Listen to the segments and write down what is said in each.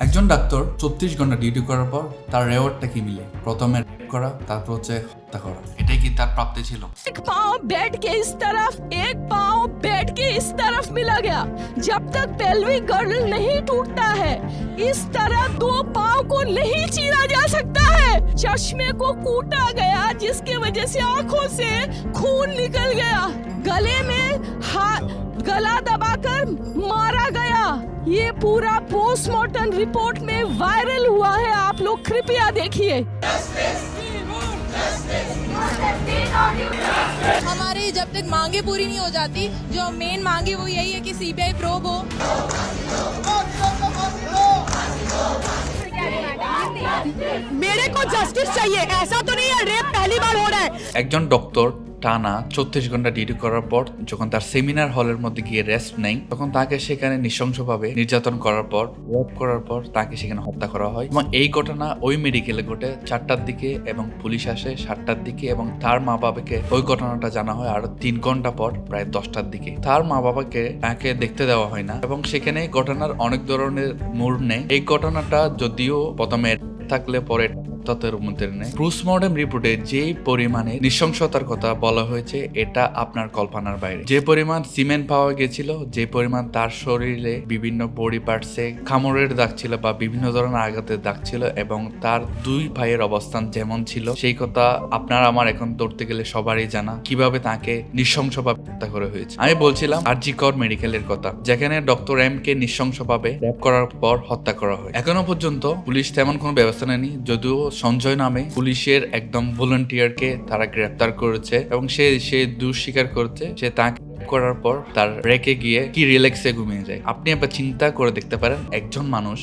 একজন ডাক্তার চব্বিশ ঘন্টা ডিউটি করার পর তার রেওয়ার্ডটা কি মিলে প্রথমে রেপ করা তারপর হচ্ছে হত্যা করা এটাই কি তার প্রাপ্তি ছিল एक पाँव बेड के इस तरफ एक पाँव बेड के इस तरफ मिला गया जब तक पेल्विक गर्ल नहीं टूटता है इस तरह दो पाव को नहीं चीरा जा सकता है। चश्मे को कूटा गया, जिसके वजह से आँखों से खून निकल गया। गले में हाथ, गला दबाकर मारा गया। ये पूरा पोस्टमार्टम रिपोर्ट में वायरल हुआ है। आप लोग कृपया देखिए। हमारी जब तक मांगे पूरी नहीं हो जाती, जो मेन मांगे वो यही है कि सीबीआई प्रोब हो। मेरे को जस्टिस चाहिए ऐसा तो नहीं है रेप पहली बार हो रहा है একজন ডক্টর টানা চৌত্রিশ ঘণ্টা ডিউটি করার পর যখন তার সেমিনার হলের মধ্যে গিয়ে রেস্ট নেই, তখন তাকে সেখানে নৃশংসভাবে নির্যাতন করার পর রেপ করার পর তাকে সেখানে হত্যা করা হয় এবং এই ঘটনা ওই মেডিকেলে ঘটে। চারটার দিকে এবং পুলিশ আসে সাতটার দিকে এবং তার মা বাবাকে ওই ঘটনাটা জানা হয় আরও তিন ঘণ্টা পর, প্রায় দশটার দিকে। তার মা বাবাকে তাকে দেখতে দেওয়া হয় না এবং সেখানে ঘটনার অনেক ধরনের মোড় নেই। এই ঘটনাটা যদিও প্রথমে থাকলে পরে তত্ত্বের মধ্যে পোস্টমর্টম রিপোর্টে যে পরিমাণে নৃশংসতার কথা বলা হয়েছে, এটা আপনার কল্পনার বাইরে। যে পরিমাণ সিমেন্ট পাওয়া গেছিল, যে পরিমাণ তার শরীরে বিভিন্ন বডি পার্টসে খামরের দাগ ছিল বা বিভিন্ন ধরনের আঘাতের দাগ ছিল এবং তার দুই ভাইয়ের অবস্থান যেমন ছিল, সেই কথা আপনার আমার এখন ধরতে গেলে সবারই জানা। কীভাবে তাকে নৃশংসভাবে হত্যা করা হয়েছে? আমি বলছিলাম আরজি কর মেডিকেলের কথা, যেখানে ডক্টর এম কে নৃশংসভাবে র্যাপ করার পর হত্যা করা হয়। এখনও পর্যন্ত পুলিশ তেমন কোনো ব্যবস্থা নেয়নি, যদিও সঞ্জয় নামে পুলিশের একদম ভলেন্টিয়ারকে তারা গ্রেপ্তার করেছে এবং সে সে দুঃস্বীকার করছে। সে তাকে করার পর তার রেকে গিয়ে কি রিল্যাক্সে ঘুমিয়ে যায়। আপনি একবার চিন্তা করে দেখতে পারেন, একজন মানুষ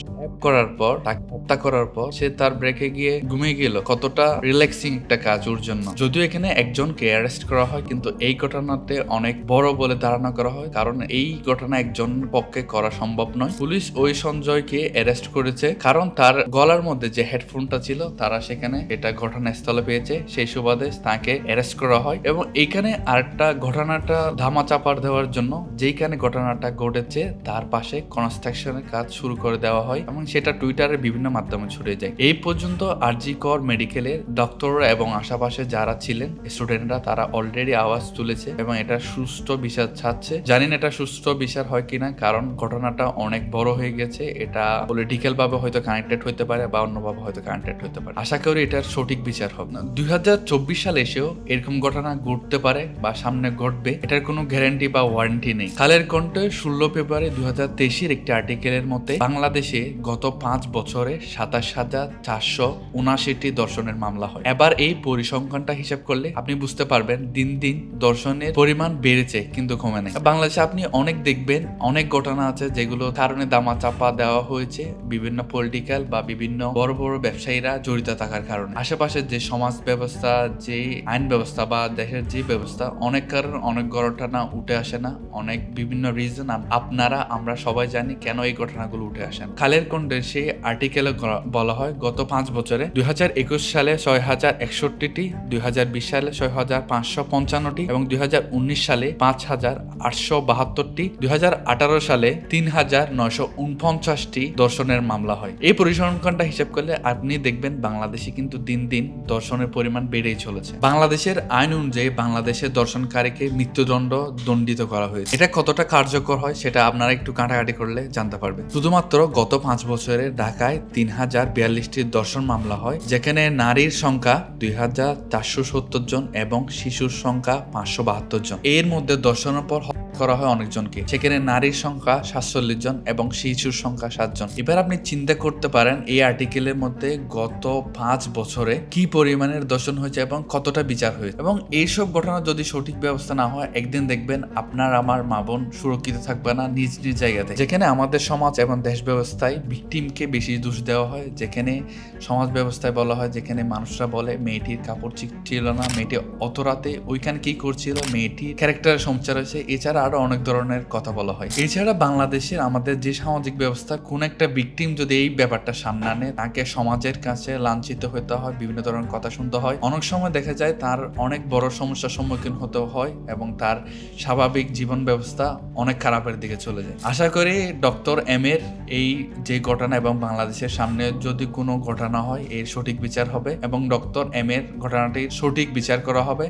করার পর, তাকে হত্যা করার পর, সে তার ব্রেকে গিয়ে ঘুমিয়ে গেল। কতটা রিল্যাক্সিং একটা কাজ ওর জন্য। যদিও এখানে একজনকে অ্যারেস্ট করা হয়, কিন্তু এই ঘটনাতে অনেক বড় বলে ধারণা করা হয়, কারণ এই ঘটনা একজন পক্ষে করা সম্ভব নয়। পুলিশ ওই সঞ্জয়কে অ্যারেস্ট করেছে, কারণ তার গলার মধ্যে যে হেডফোনটা ছিল, তারা সেখানে এটা ঘটনাস্থলে পেয়েছে। সেই সুবাদে তাকে অ্যারেস্ট করা হয় এবং এইখানে আরেকটা ঘটনাটা ধামা চাপার দেওয়ার জন্য যেইখানে ঘটনাটা ঘটেছে, তার পাশে কনস্ট্রাকশনের কাজ শুরু করে দেওয়া হয় এবং সেটা টুইটারের বিভিন্ন মাধ্যমে ছড়িয়ে যায়। এই পর্যন্ত আরজি কর মেডিকেলের ডক্টররা এবং আশেপাশে যারা ছিলেন স্টুডেন্টরা তারা অলরেডি আওয়াজ তুলেছে এবং এটা সুষ্ঠু বিচার ছাড়ছে। জানেন এটা সুষ্ঠু বিচার হয় কিনা, কারণ ঘটনাটা অনেক বড় হয়ে গেছে। এটা পলিটিক্যাল ভাবে হয়তো কানেক্টেড হতে পারে বা অন্যভাবে হয়তো কানেক্টেড হতে পারে। আশা করি এটার সঠিক বিচার হবে না। দুই হাজার চব্বিশ সালে এসেও এরকম ঘটনা ঘটতে পারে বা সামনে ঘটবে। এটার কোনো গ্যারান্টি বা ওয়ারেন্টি নেই। কালের কণ্ঠে ষোলো ফেব্রুয়ারি দুই হাজার তেইশের একটি আর্টিকেলের মধ্যে বাংলাদেশে গত পাঁচ বছরে সাতাশ হাজার চারশো উনাশিটি দর্শনের মামলা হয়। এবার এই পরিসংখ্যানটা হিসাব করলে আপনি বুঝতে পারবেন, দিন দিন দর্শনের পরিমাণ বেড়েছে কিন্তু কমে নেই। বাংলাদেশে আপনি অনেক দেখবেন, অনেক ঘটনা আছে যেগুলো কারণে দামা চাপা দেওয়া হয়েছে বিভিন্ন পলিটিক্যাল বা বিভিন্ন বড় বড় ব্যবসায়ীরা জড়িত থাকার কারণে। আশেপাশে যে সমাজ ব্যবস্থা, যে আইন ব্যবস্থা বা দেশের যে ব্যবস্থা, অনেক কারণ অনেক ঘটনা উঠে আসে না। অনেক বিভিন্ন রিজন আপনারা, আমরা সবাই জানি কেন এই ঘটনাগুলো উঠে আসেন খালের কন্ডের সেই আর্টিকেলে বলা হয়, গত পাঁচ বছরে দু হাজার একুশ সালে ছয় হাজার একষট্টিটি, দুই সালে ছয় হাজার পাঁচশো পঞ্চান্নটি এবং দু হাজার উনিশ সালে পাঁচ হাজার আটশো বাহাত্তরটি, দুই সালে তিন হাজার নয়শো উনপঞ্চাশটি দর্শনের মামলা হয়। এই পরিসংখ্যানটা হিসাব করলে আপনি দেখবেন বাংলাদেশে কিন্তু দিন দিন দর্শনের পরিমাণ বেড়েই চলেছে। বাংলাদেশের আইন অনুযায়ী বাংলাদেশের দর্শনকারীকে মৃত্যুদণ্ড দণ্ডিত করা হয়েছে। এটা কতটা কার্যকর হয় সেটা আপনারা একটু কাটাকাটি করলে জানতে পারবেন। শুধুমাত্র গত পাঁচ বছরে ঢাকায় তিন হাজার বিয়াল্লিশটি দর্শন মামলা হয়, যেখানে নারীর সংখ্যা দুই হাজার চারশো সত্তর জন এবং শিশুর সংখ্যা পাঁচশো বাহাত্তর জন। এর মধ্যে দর্শনের পর করা হয় অনেকজনকে। সেখানে নারীর সংখ্যা সাতচল্লিশ জন এবং শিশুর সংখ্যা সাতজন। এবার আপনি চিন্তা করতে পারেন এই আর্টিকেলের মধ্যে গত পাঁচ বছরে কি পরিমাণের দর্শন হয়েছে এবং কতটা বিচার হয়েছে। এবং এইসব ঘটনা যদি সঠিক ব্যবস্থা না হয়, একদিন দেখবেন আপনার আমার মা বোন সুরক্ষিত থাকবে না নিজ নিজ জায়গাতে। যেখানে আমাদের সমাজ এবং দেশ ব্যবস্থায় ভিকটিমকে বেশি দোষ দেওয়া হয়, যেখানে সমাজ ব্যবস্থায় বলা হয়, যেখানে মানুষরা বলে, মেয়েটির কাপড় ছিল না, মেয়েটি অত রাতে ওইখানে কি করছিল, মেয়েটির ক্যারেক্টারের সমস্যা হয়েছে। এছাড়া আরও অনেক ধরনের কথা বলা হয়। এছাড়া বাংলাদেশের আমাদের যে সামাজিক ব্যবস্থা, কোন একটা ভিকটিম যদি এই ব্যাপারটা সামনে আনে, তাকে সমাজের কাছে লাঞ্ছিত হতে হয়, বিভিন্ন ধরনের কথা শুনতে হয়। অনেক সময় দেখা যায় তার অনেক বড় সমস্যার সম্মুখীন হতে হয় এবং তার স্বাভাবিক জীবন ব্যবস্থা অনেক খারাপের দিকে চলে যায়। আশা করি ডক্টর এম এর এই যে ঘটনা এবং বাংলাদেশের সামনে যদি কোনো ঘটনা হয়, এর সঠিক বিচার হবে এবং ডক্টর এম এর ঘটনাটির সঠিক বিচার করা হবে।